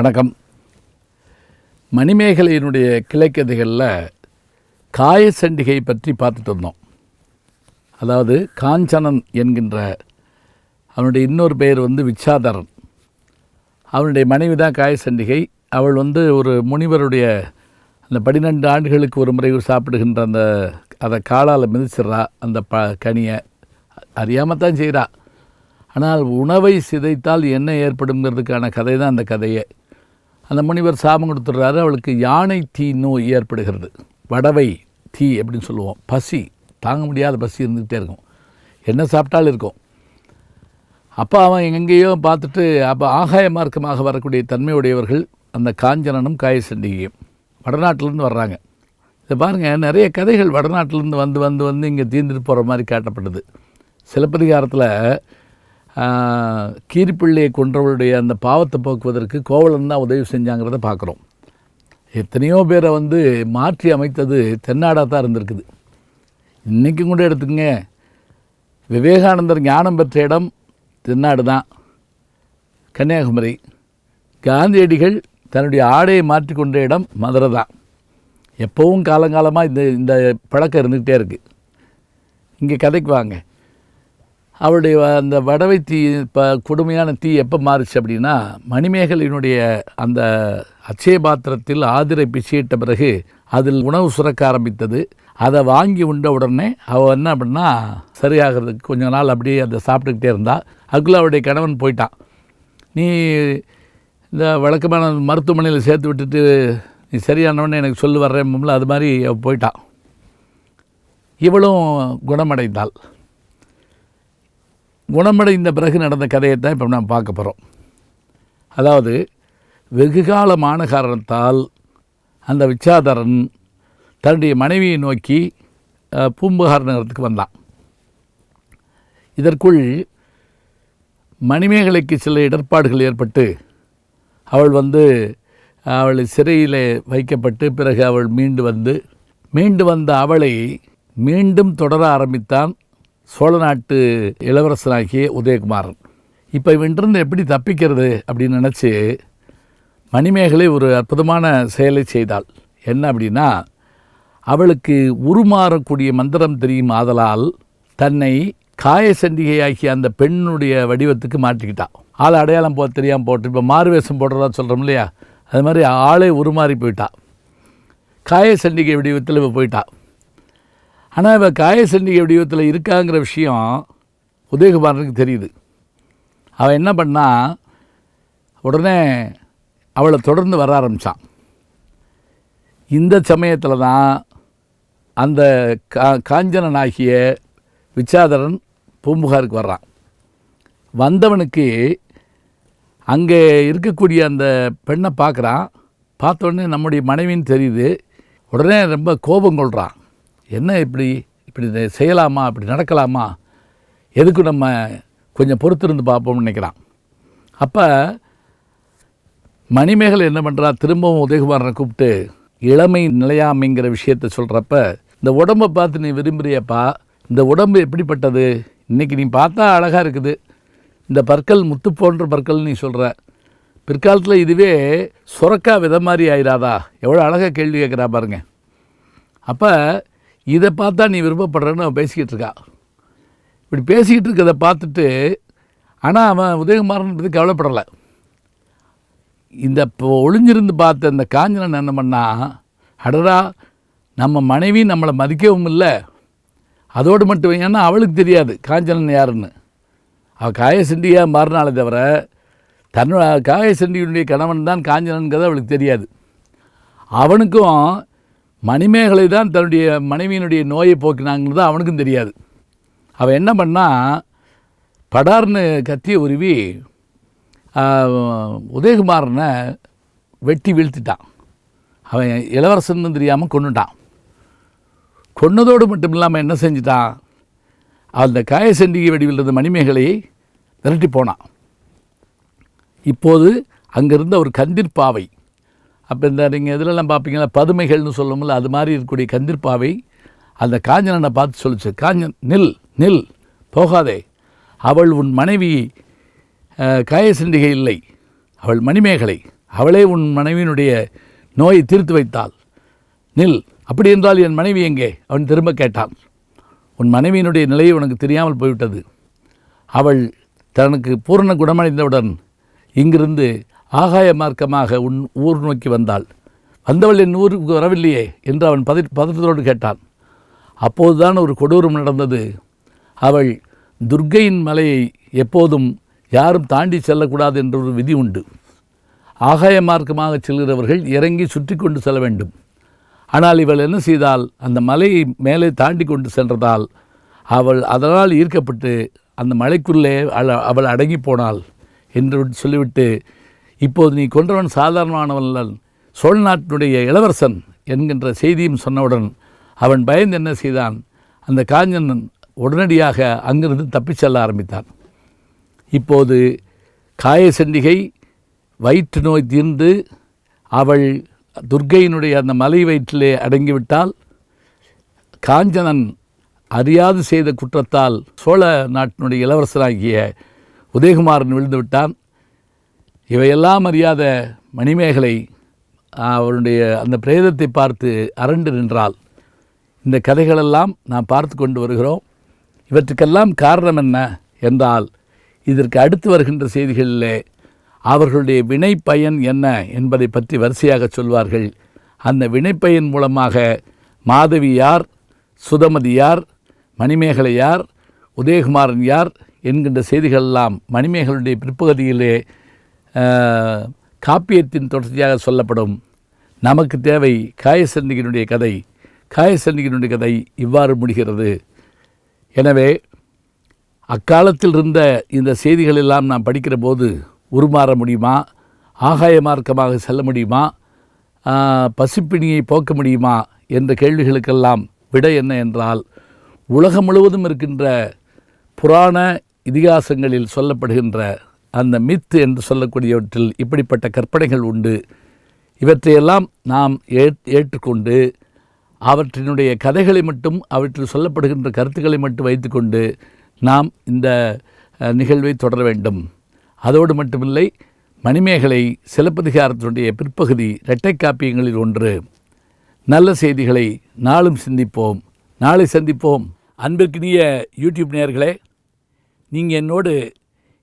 வணக்கம். மணிமேகலையினுடைய கிளைக்கதைகளில் காயசண்டிகை பற்றி பார்த்துட்டு இருந்தோம். அதாவது காஞ்சனன் என்கின்ற அவனுடைய இன்னொரு பெயர் வந்து விச்சாதரன். அவனுடைய மனைவி தான் காயசண்டிகை அவள் வந்து ஒரு முனிவருடைய அந்த பன்னிரெண்டு ஆண்டுகளுக்கு ஒரு முறை சாப்பிடுகின்ற அந்த அதை காலால் மிதிச்சிட்றா அந்த ப கனியை. அறியாமல் தான் செய்கிறா ஆனால் உணவை சிதைத்தால் என்ன ஏற்படுங்கிறதுக்கான கதை தான் அந்த கதையை. அந்த முனிவர் சாபம் கொடுத்துட்றாரு. அவளுக்கு யானை தீ நோய் ஏற்படுகிறது. வடவை தீ அப்படின்னு சொல்லுவோம். பசி. தாங்க முடியாத பசி இருந்துக்கிட்டே இருக்கும். என்ன சாப்பிட்டாலும் இருக்கும். அப்போ அவன் எங்கெங்கேயோ பார்த்துட்டு அப்போ ஆகாய மார்க்கமாக வரக்கூடிய தன்மையுடையவர்கள் அந்த காஞ்சனனும் காயசண்டிகையும் வடநாட்டிலேருந்து வர்றாங்க. இதை பாருங்கள் நிறைய கதைகள் வடநாட்டிலேருந்து வந்து வந்து வந்து இங்கே தீர்ந்துட்டு போகிற மாதிரி காட்டப்படுது. சிலப்பதிகாரத்தில் கீரிப்பிள்ளையை கொன்றவருடைய அந்த பாவத்தை போக்குவதற்கு கோவலன் தான் உதவி செஞ்சாங்கிறத பார்க்குறோம். எத்தனையோ பேரை வந்து மாற்றி அமைத்தது தென்னாடாக தான் இருந்திருக்குது. இன்றைக்கும் கூட எடுத்துக்கங்க. விவேகானந்தர் ஞானம் பெற்ற இடம் தென்னாடு தான். கன்னியாகுமரி. காந்தியடிகள் தன்னுடைய ஆடையை மாற்றிக்கொண்ட இடம் மதுரை தான். எப்போவும் காலங்காலமாக இந்த இந்த பழக்கம் இருந்துக்கிட்டே இருக்குது இங்கே கதைக்கு வாங்க. அவருடைய அந்த வடவை தீ இப்போ கொடுமையான தீ எப்போ மாறுச்சு அப்படின்னா மணிமேகலையினுடைய அந்த அச்சய பாத்திரத்தில் ஆதிரை பிச்சையிட்ட பிறகு அதில் உணவு சுரக்க ஆரம்பித்தது. அதை வாங்கி உண்ட உடனே அவள் என்ன அப்படின்னா சரியாகிறதுக்கு கொஞ்ச நாள் அப்படியே அதை சாப்பிட்டுக்கிட்டே இருந்தா. அதுக்குள்ளே அவருடைய கணவன் போயிட்டான். நீ இந்த வழக்கமான மருத்துவமனையில் சேர்த்து விட்டுட்டு நீ சரியானவனே எனக்கு சொல்லு வர்றேன் அது மாதிரி அவள் போயிட்டான். இவளும் குணமடைந்தாள். குணமடைந்த பிறகு நடந்த கதையை தான் இப்போ நாம் பார்க்க போகிறோம் அதாவது வெகுகாலமான காரணத்தால் அந்த விச்சாதரன் தன்னுடைய மனைவியை நோக்கி பூம்புகார் நகரத்துக்கு வந்தான். இதற்குள் மணிமேகலைக்கு சில இடர்பாடுகள் ஏற்பட்டு அவள் வந்து அவள் சிறையில் வைக்கப்பட்டு பிறகு அவள் மீண்டு வந்து மீண்டு வந்த அவளை மீண்டும் தொடர ஆரம்பித்தான் சோழ நாட்டு இளவரசனாகிய உதயகுமாரன் இப்போ இவன்றிருந்து எப்படி தப்பிக்கிறது அப்படின்னு நினச்சி மணிமேகலை ஒரு அற்புதமான செயலை செய்தாள். என்ன அப்படின்னா அவளுக்கு உருமாறக்கூடிய மந்திரம் தெரியும் ஆதலால் தன்னை காயசண்டிகையாகிய அந்த பெண்ணுடைய வடிவத்துக்கு மாட்டிக்கிட்டான் ஆள் அடையாளம் போ தெரியாமல் போட்டு இப்போ மாறுவேஷம் போடுறதா சொல்கிறோம் இல்லையா? அது மாதிரி ஆளே உருமாறி போயிட்டா. காயசண்டிகை வடிவத்தில் இப்போ போயிட்டா. ஆனால் இவ காயசண்டிகை வடிவத்தில் இருக்காங்கிற விஷயம் உதயகுமாரனுக்கு தெரியுது. அவன் என்ன பண்ணா உடனே அவளை தொடர்ந்து வர ஆரம்பித்தான் இந்த சமயத்தில் தான் அந்த கா காஞ்சனனாகிய விச்சாதரன் பூம்புகாருக்கு வர்றான். வந்தவனுக்கு அங்கே இருக்கக்கூடிய அந்த பெண்ணை பார்க்குறான். பார்த்தோடனே நம்முடைய மனைவின்னு தெரியுது. உடனே ரொம்ப கோபம் கொள்கிறான் என்ன இப்படி இப்படி இதை செய்யலாமா இப்படி நடக்கலாமா? எதுக்கு நம்ம கொஞ்சம் பொறுத்திருந்து பார்ப்போம்னு நினைக்கிறான். அப்போ மணிமேகலை என்ன பண்ணுறா திரும்பவும் உதயகுமாரனை கூப்பிட்டு இளமை நிலையாமைங்கிற விஷயத்த சொல்கிறப்ப இந்த உடம்பை பார்த்து நீ விரும்புகிறியப்பா இந்த உடம்பு எப்படிப்பட்டது? இன்றைக்கி நீ பார்த்தா அழகாக இருக்குது. இந்த பற்கள் முத்து போன்ற பற்கள் நீ சொல்கிற பிற்காலத்தில் இதுவே சுரக்கா வித மாதிரி ஆயிராதா? எவ்வளோ அழகாக கேள்வி கேட்குறா பாருங்க. அப்போ இதை பார்த்தா நீ விருப்பப்படுறன்னு அவன் பேசிக்கிட்டு இருக்கா. இப்படி பேசிக்கிட்டு இருக்கிறத பார்த்துட்டு ஆனால் அவன் உதயகுமாரன் பற்றி கவலைப்படலை. இந்த இப்போ ஒளிஞ்சிருந்து பார்த்த இந்த காஞ்சனன் என்ன பண்ணா அடரா நம்ம மனைவி நம்மளை மதிக்கவும் இல்லை. அதோடு மட்டும் ஏன்னா அவளுக்கு தெரியாது காஞ்சனன் யாருன்னு. அவள் காயசண்டியாக மாறினாலே தவிர தன்னோட காயசண்டியுடைய கணவன் தான் காஞ்சனன்கிறது அவளுக்கு தெரியாது. அவனுக்கும் மணிமேகலை தான் தன்னுடைய மனைவியினுடைய நோயை போக்கினாங்கன்னு தான் அவனுக்கும் தெரியாது. அவன் என்ன பண்ணா படார்னு கத்திய உருவி உதயகுமாரனை வெட்டி வீழ்த்திட்டான் அவன் இளவரசன்னு தெரியாமல் கொண்டுட்டான் கொன்னதோடு மட்டும் இல்லாமல் என்ன செஞ்சிட்டான் அந்த காயசண்டிகை வடிவில் இருந்த மணிமேகலையை விரட்டி போனான் இப்போது அங்கிருந்த ஒரு கந்திர்பாவை அப்போ இந்த நீங்கள் இதிலெல்லாம் பார்ப்பீங்களா பதுமைகள்னு சொல்லும்ல அது மாதிரி இருக்கக்கூடிய கந்திர்பாவை அந்த காஞ்சனனை பார்த்து சொல்லிச்சு காஞ்சன் நில் நில் போகாதே. அவள் உன் மனைவி காயசண்டிகை இல்லை. அவள் மணிமேகலை. அவளே உன் மனைவியினுடைய நோயை தீர்த்து வைத்தாள். நில் அப்படி என்றால் என் மனைவி எங்கே? அவன் திரும்ப கேட்டான். உன் மனைவியினுடைய நிலையை உனக்கு தெரியாமல் போய்விட்டது. அவள் தனக்கு பூரண குணமடைந்தவுடன் இங்கிருந்து ஆகாய மார்க்கமாக உன் ஊர் நோக்கி வந்தாள். வந்தவள் என் ஊருக்கு வரவில்லையே என்று அவன் பதி பதற்றத்தோடு கேட்டான். அப்போதுதான் ஒரு கொடூரம் நடந்தது. அவள் துர்க்கையின் மலையை எப்போதும் யாரும் தாண்டி செல்லக்கூடாது என்ற ஒரு விதி உண்டு. ஆகாய மார்க்கமாக செல்கிறவர்கள் இறங்கி சுற்றி கொண்டு செல்ல வேண்டும். ஆனால் இவள் என்ன செய்தால் அந்த மலையை மேலே தாண்டி கொண்டு சென்றதால் அவள் அதனால் ஈர்க்கப்பட்டு அந்த மலைக்குள்ளே அவள் அவள் அடங்கி போனாள் என்று சொல்லிவிட்டு இப்போது நீ கொன்றவன் சாதாரணமானவன் அல்ல சோழ நாட்டினுடைய இளவரசன் என்கின்ற செய்தியும் சொன்னவுடன் அவன் பயந்து என்ன செய்தான்? அந்த காஞ்சனன் உடனடியாக அங்கிருந்து தப்பிச் செல்ல ஆரம்பித்தான். இப்போது காயசண்டிகை வயிற்று நோய் தீர்ந்து அவள் துர்க்கையினுடைய அந்த மலை வயிற்றிலே அடங்கிவிட்டால் காஞ்சனன் அறியாது செய்த குற்றத்தால் சோழ நாட்டினுடைய இளவரசனாகிய உதயகுமாரன் விழுந்துவிட்டான். இவையெல்லாம் அறியாத மணிமேகலை அவருடைய அந்த பிரேதத்தை பார்த்து அரண்டு நின்றால் இந்த கதைகளெல்லாம் நாம் பார்த்து கொண்டு வருகிறோம். இவற்றுக்கெல்லாம் காரணம் என்ன என்றால் இதற்கு அடுத்து வருகின்ற செய்திகளிலே அவர்களுடைய வினை பயன் என்ன என்பதை பற்றி வரிசையாக சொல்வார்கள். அந்த வினைப்பயன் மூலமாக மாதவி யார் சுதமதி யார் மணிமேகலை யார் உதயகுமாரன் யார் என்கின்ற செய்திகளெல்லாம் மணிமேகலுடைய பிற்பகுதியிலே காப்பியத்தின் தொடர்ச்சியாக சொல்லப்படும் நமக்கு தேவை காயசண்டிகனுடைய கதை காயசண்டிகனுடைய கதை இவ்வாறு முடிகிறது. எனவே அக்காலத்தில் இருந்த இந்த செய்திகள் எல்லாம் நாம் படிக்கிற போது உருமாற முடியுமா? ஆகாய மார்க்கமாக செல்ல முடியுமா? பசிப்பிணியை போக்க முடியுமா? என்ற கேள்விகளுக்கெல்லாம் விடை என்ன என்றால் உலகம் முழுவதும் இருக்கின்ற புராண இதிகாசங்களில் சொல்லப்படுகின்ற அந்த மித்து என்று சொல்லக்கூடியவற்றில் இப்படிப்பட்ட கற்பனைகள் உண்டு. இவற்றையெல்லாம் நாம் ஏற் ஏற்றுக்கொண்டு அவற்றினுடைய கதைகளை மட்டும் அவற்றில் சொல்லப்படுகின்ற கருத்துக்களை மட்டும் வைத்துக்கொண்டு நாம் இந்த நிகழ்வை தொடர வேண்டும். அதோடு மட்டுமில்லை மணிமேகலை சிலப்பதிகாரத்தினுடைய பிற்பகுதி இரட்டை காப்பியங்களில் ஒன்று. நல்ல செய்திகளை நாளும் சிந்திப்போம். நாளை சந்திப்போம். அன்பிற்கினிய யூடியூப் நேயர்களே நீங்கள் என்னோடு